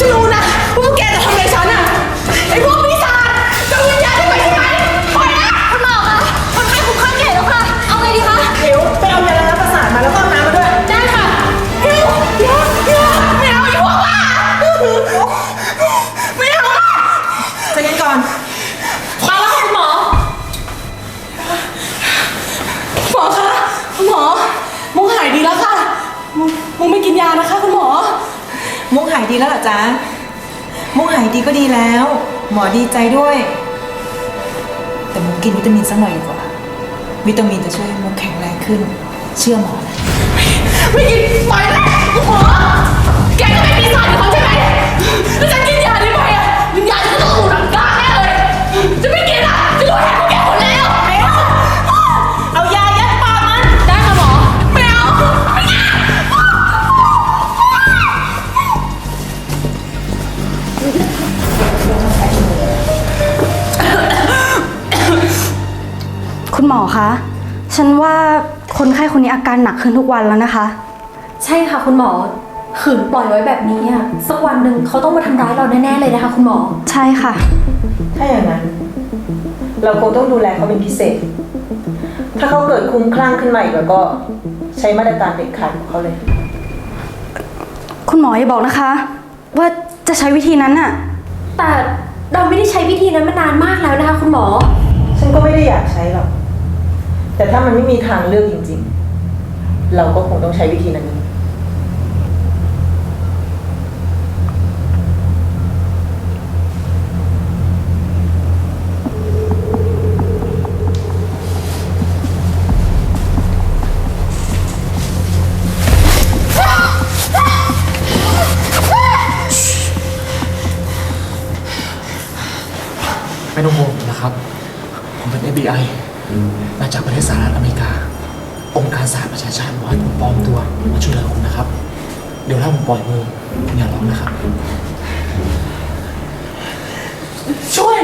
ฉั หายดีแล้วเหรอจ๊ะ มุกหายดีก็ดีแล้ว หมอดีใจด้วย แต่มุกกินวิตามินสักหน่อยดีกว่า วิตามินจะช่วยให้มุกแข็งแรงขึ้น เชื่อหมอนะ ไม่กินปล่อยนะคุณหมอแกก็เป็นปีศาจอีกคน คนไข้คนนี้อาการหนักขึ้นทุกวันแล้วนะคะ ใช่ค่ะคุณหมอขืนปล่อยไว้แบบนี้อะสักวันหนึ่งเขาต้องมาทำร้ายเราแน่ๆเลยนะคะ คุณหมอ ใช่ค่ะ ถ้าอย่างนั้น เราคงต้องดูแลเขาเป็นพิเศษ ถ้าเขาเกิดคลุ้มคลั่งขึ้นมาอีกแล้วก็ใช้มาตรการเด็ดขาดของเขาเลย คุณหมออย่าบอกนะคะ ว่าจะใช้วิธีนั้นน่ะ แต่เราไม่ได้ใช้วิธีนั้นมานานมากแล้วนะคะ คุณหมอ ฉันก็ไม่ได้อยากใช้หรอก แต่ถ้ามันไม่มีทางเลือกจริง ๆ เราก็คงต้องใช้วิธีนั้น อาสาประชาชาติบอกให้ผมปลอมตัวมาช่วยเหลือคุณนะครับ เดี๋ยวถ้าผมปล่อยมืออย่าร้องนะครับ ช่วย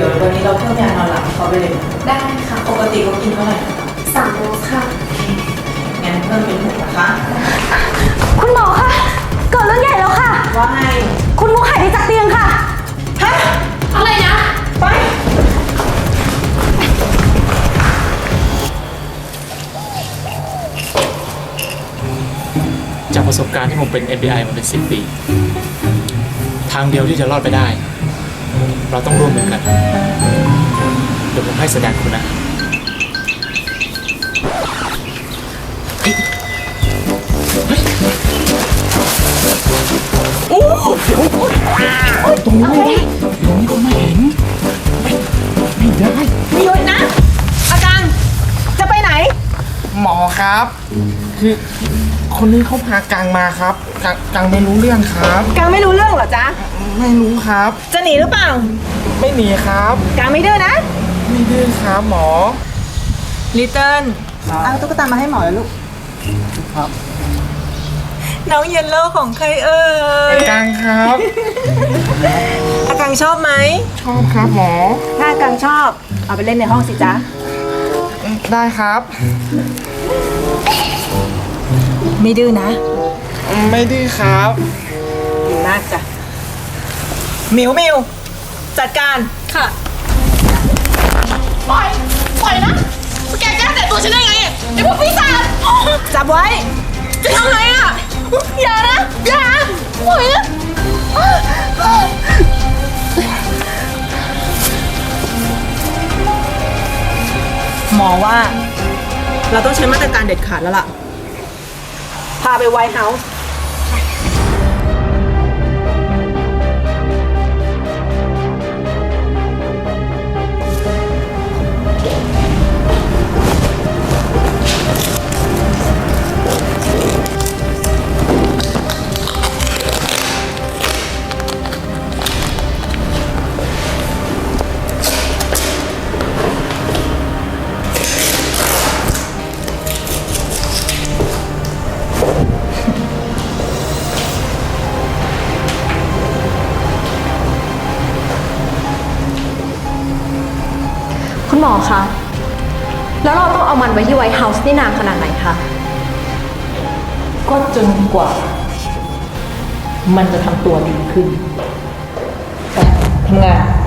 ดี๋ยววันนี้เราเพิ่มยานอนหลับให้เขาไปเลยได้ค่ะ ปกติเขากินเท่าไหร่สามโดสค่ะ งั้นเพิ่มเป็นหกนะคะ คุณหมอคะ เกิดเรื่องใหญ่แล้วค่ะ ว่าไงคุณมุกหายดีจากเตียงค่ะ ฮะอะไรนะ ไป จากประสบการณ์ที่ผมเป็น FBI มาเป็น 10 ปี ทางเดียวที่จะรอดไปได้ เราต้องร่วมมือกัน เดี๋ยวผมให้สัญญาณคุณนะมีหยุดนะ อาการจะไปไหน หมอครับ คือคนนี้เขาพากลางมาครับกลางกลางไม่รู้เรื่องครับกางไม่รู้เรื่องเหรอจ๊ะ ไม่รู้ครับ จะหนีหรือเปล่า ไม่หนีครับกางไม่ดื้อนะ ไม่ดื้อครับหมอ ลิตเติ้ลเอาตุ๊กตามาให้หมอแล้วลูก ครับ น้องเยลโล่ของใครเอ่ยกลางครับอากังชอบไหม ชอบครับหมอ ถ้าอากังชอบ เอาไปเล่นในห้องสิจ๊ะ ได้ครับ ไม่ดื้อนะ ไม่ดื้อครับดีมากจ้ะ หมิวหมิวจัดการ ค่ะ ปล่อย ปล่อยนะแกกล้าแตะตัวฉันได้ไงไอ้พวกปีศาจจับไว้ จะทำไงอะ อย่านะ อย่าปล่อยนะหมอว่า เราต้องใช้มาตรการเด็ดขาดแล้วล่ะ พาไปไวท์เฮาส์ อคะ แล้วเราต้องเอามันไว้ที่ไวท์เฮาส์นี่นานขนาดไหนคะ ก็จนกว่า มันจะทำตัวดีขึ้นไปทำงาน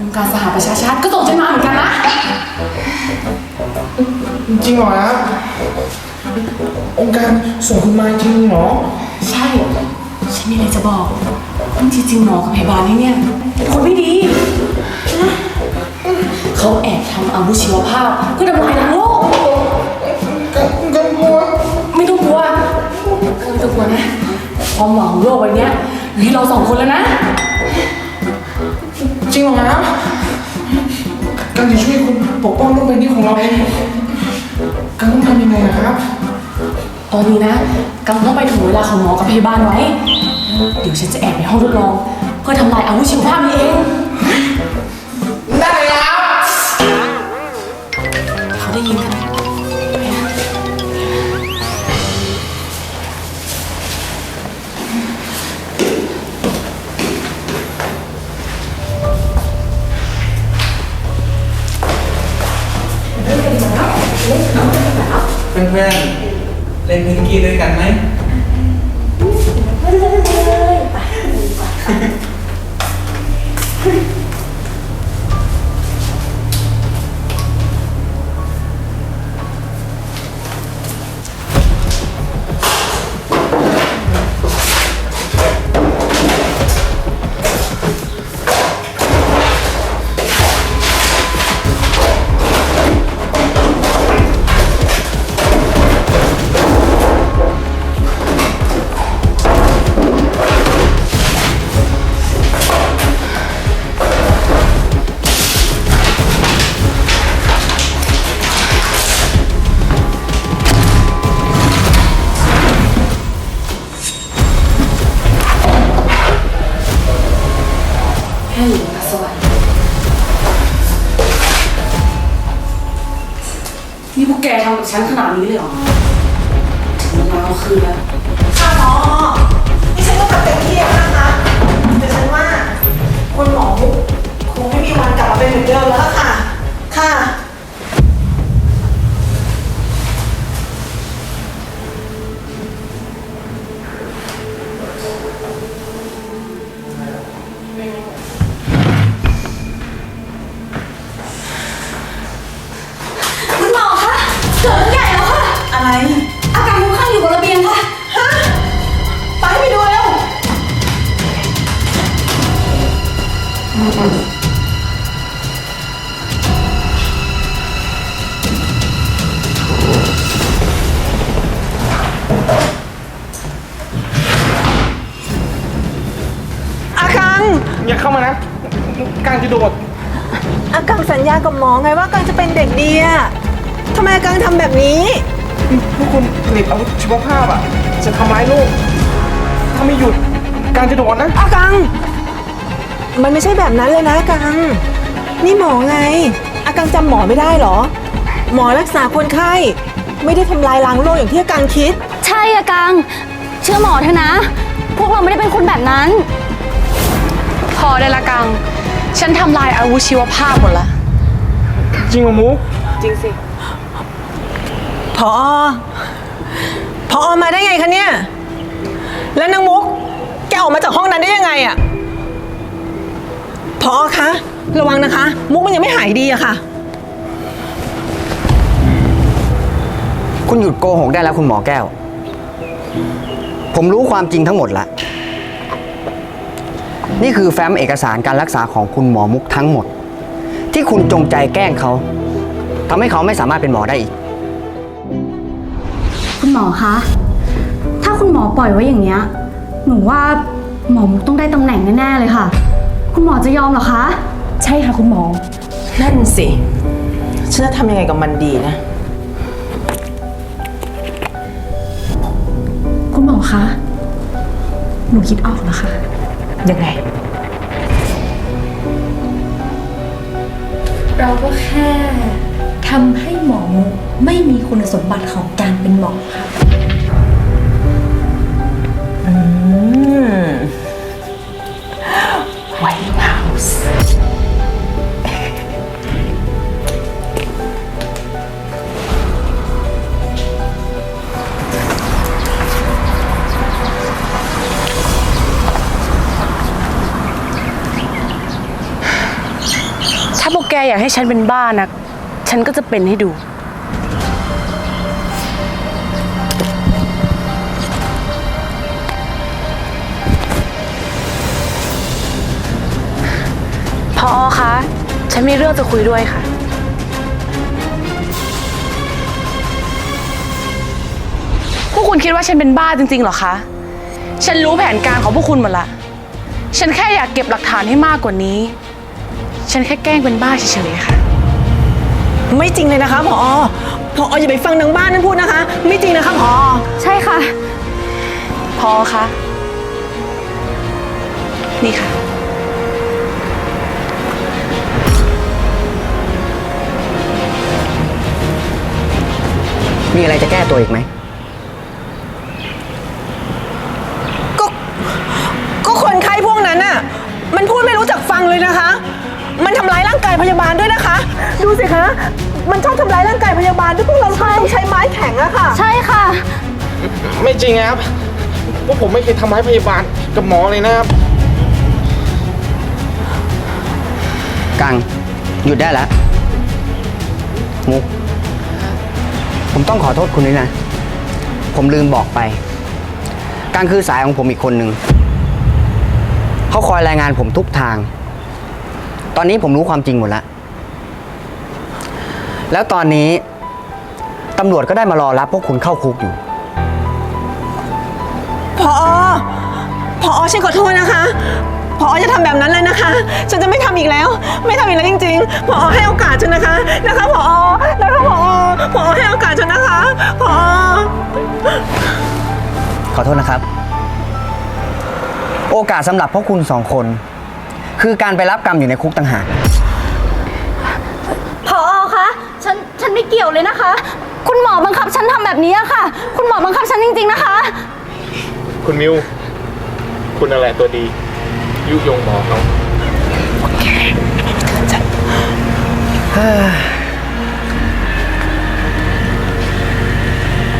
องค์การสหประชาชาติก็ส่งฉันมาเหมือนกันนะ จริงเหรอครับองค์การส่งคุณมาจริงเหรอใช่ ฉันมีอะไรจะบอกจริงๆหมอกับพยาบาลนี่เนี่ยเป็นคนไม่ดีนะเขาแอบทำอาวุธชีวภาพเพื่อทำลายล้างโลก กันกันกลัวไม่ต้องกลัวไม่ต้องกลัวนะความหวังของโลกวันเนี้ยอยู่ที่เราสองคนแล้วนะ จริงเหรอครับกันจะช่วยคุณปกป้องโลกใบนี้ของเราเองกังต้องทำยังไงอะครับ ตอนนี้นะกำลังต้องไปถึงเวลาของหมอกับพยาบาลไว้ เดี๋ยวฉันจะแอบไปห้องทดลอง เพื่อทำลายอาวุธชีวภาพนี้เอง ๆเล่นพิงกี้ด้วยกันไหม กับฉันขนาดนี้เลยเหรอถึงเวลาเอาคืนแล้ว ค่ะหมอนี่ฉันก็ทำเต็มที่แล้วนะคะแต่ฉันว่าคุณหมอมุกคงไม่มีวันกลับมาเป็นเหมือนเดิมแล้วล่ะค่ะ ค่ะารจะโดด อากังสัญญากับหมอไงว่ากังจะเป็นเด็กดีอะทำไมอากังทำแบบนี้ พวกคุณผลิตอาวุธชีวภาพอะ จะทำร้ายโลกถ้าไม่หยุดการจะโดดนะ อากัง มันไม่ใช่แบบนั้นเลยนะอากัง นี่หมอไง อากังจำหมอไม่ได้เหรอ หมอรักษาคนไข้ ไม่ได้ทำลายล้างโลกอย่างที่อากังคิด ใช่อะกัง เชื่อหมอเถอะนะ พวกเราไม่ได้เป็นคนแบบนั้น พอได้ละกัง ฉันทำลายอาวุธชีวภาพหมดละ จริงเหรอมุกพอ พอมาได้ไงคะเนี่ย แล้วนางมุก แกออกมาจากห้องนั้นได้ยังไงอะพอคะ ระวังนะคะ มุกมันยังไม่หายดีอะค่ะ คุณหยุดโกหกได้แล้วคุณหมอแก้ว ผมรู้ความจริงทั้งหมดแล้ว นี่คือแฟ้มเอกสารการรักษาของคุณหมอมุกทั้งหมด ที่คุณจงใจแกล้งเขาทำให้เขาไม่สามารถเป็นหมอได้อีก คุณหมอคะ ถ้าคุณหมอปล่อยไว้อย่างเนี้ย หนูว่าหมอมุกต้องได้ตำแหน่งแน่ๆเลยค่ะ คุณหมอจะยอมเหรอคะ ใช่ค่ะคุณหมอ นั่นสิฉันจะทำยังไงกับมันดีนะ คุณหมอคะ หนูคิดออกแล้วค่ะ ยังไง เราก็แค่ทำให้หมอมุกไม่มีคุณสมบัติของการเป็นหมอค่ะอืมไวท์เฮาส์ อยากให้ฉันเป็นบ้านะ ฉันก็จะเป็นให้ดู พออคะ ฉันมีเรื่องจะคุยด้วยค่ะ พวกคุณคิดว่าฉันเป็นบ้าจริงๆเหรอคะ ฉันรู้แผนการของพวกคุณหมดละ ฉันแค่อยากเก็บหลักฐานให้มากกว่านี้ ฉันแค่แกล้งเป็นบ้าเฉยๆค่ะ ไม่จริงเลยนะคะพอพออย่าไปฟังนางบ้านนั่นพูดนะคะ ไม่จริงนะคะพอใช่ค่ะ พอคะนี่ค่ะ มีอะไรจะแก้ตัวอีกไหม ก็ ก็คนไข้พวกนั้นน่ะ มันพูดไม่รู้จักฟังเลยนะคะ มันทำร้ายร่างกายพยาบาลด้วยนะคะ ดูสิคะ มันชอบทำร้ายร่างกายพยาบาลด้วยพวกเราต้องใช้ไม้แข็งอะค่ะ ใช่ค่ะ ไม่จริงนะครับพวกผมไม่เคยทำร้ายพยาบาลกับหมอเลยนะครับ กังหยุดได้แล้วมุกผมต้องขอโทษคุณด้วยนะ ผมลืมบอกไป กังคือสายของผมอีกคนหนึ่งเขาคอยรายงานผมทุกทาง ตอนนี้ผมรู้ความจริงหมดแล้ว แล้วตอนนี้ตำรวจก็ได้มารอรับพวกคุณเข้าคุกอยู่ พอพอฉันขอโทษนะคะ พอจะทำแบบนั้นเลยนะคะ ฉันจะไม่ทำอีกแล้ว ไม่ทำอีกแล้วจริง ๆ พอให้โอกาสฉันนะคะ นะคะพอนะคะพอพอให้โอกาสฉันนะคะ พอ ขอโทษนะครับ โอกาสสำหรับพวกคุณสองคน คือการไปรับกรรมอยู่ในคุกต่างหากพอคะฉันฉันไม่เกี่ยวเลยนะคะ คุณหมอบังคับฉันทำแบบนี้อะค่ะ คุณหมอบังคับฉันจริงๆนะคะ คุณมิว คุณอะไรตัวดี ยุยงหมอเขา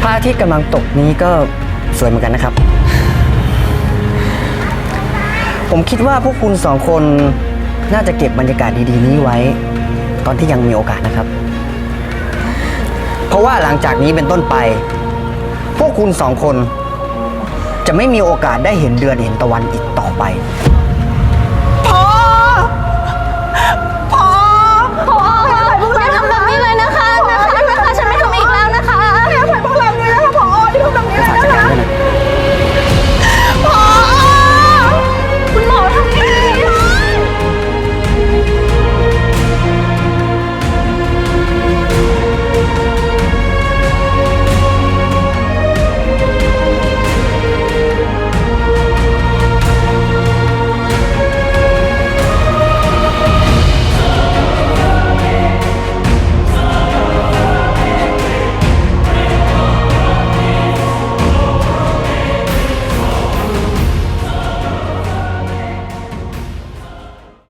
พระอาทิตย์กำลังตกนี้ก็สวยเหมือนกันนะครับ ผมคิดว่าพวกคุณสองคนน่าจะเก็บบรรยากาศดีๆ นี้ไว้ ตอนที่ยังมีโอกาสนะครับ เพราะว่าหลังจากนี้เป็นต้นไป พวกคุณสองคน จะไม่มีโอกาสได้เห็นเดือนเห็นตะวันอีกต่อไป